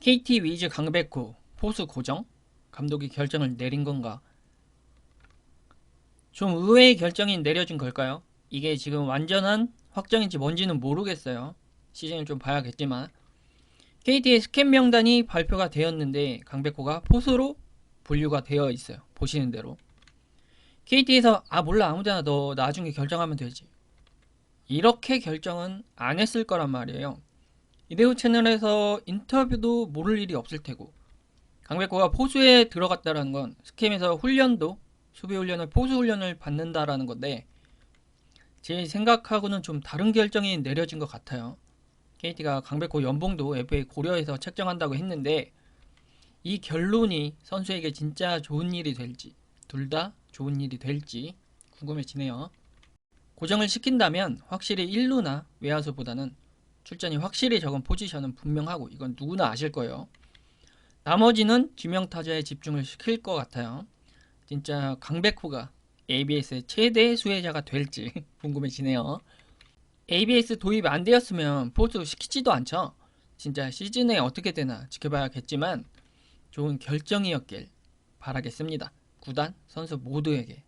KT 위즈 강백호 포수 고정 감독이 결정을 내린 건가? 좀 의외의 결정이 내려진 걸까요? 이게 지금 완전한 확정인지 뭔지는 모르겠어요. 시즌을 좀 봐야겠지만 KT의 스캔 명단이 발표가 되었는데 강백호가 포수로 분류가 되어 있어요. 보시는 대로 KT에서 아 몰라 아무데나 너 나중에 결정하면 되지. 이렇게 결정은 안 했을 거란 말이에요. 이대호 채널에서 인터뷰도 모를 일이 없을 테고 강백호가 포수에 들어갔다라는 건 스캠에서 훈련도 수비 훈련을 포수 훈련을 받는다라는 건데 제 생각하고는 좀 다른 결정이 내려진 것 같아요. KT가 강백호 연봉도 FA 고려해서 책정한다고 했는데 이 결론이 선수에게 진짜 좋은 일이 될지 둘 다 좋은 일이 될지 궁금해지네요. 고정을 시킨다면 확실히 1루나 외야수보다는 출전이 확실히 적은 포지션은 분명하고 이건 누구나 아실 거예요. 나머지는 지명 타자에 집중을 시킬 것 같아요. 진짜 강백호가 ABS의 최대 수혜자가 될지 궁금해지네요. ABS 도입 안 되었으면 포수 시키지도 않죠. 진짜 시즌에 어떻게 되나 지켜봐야겠지만 좋은 결정이었길 바라겠습니다. 구단, 선수 모두에게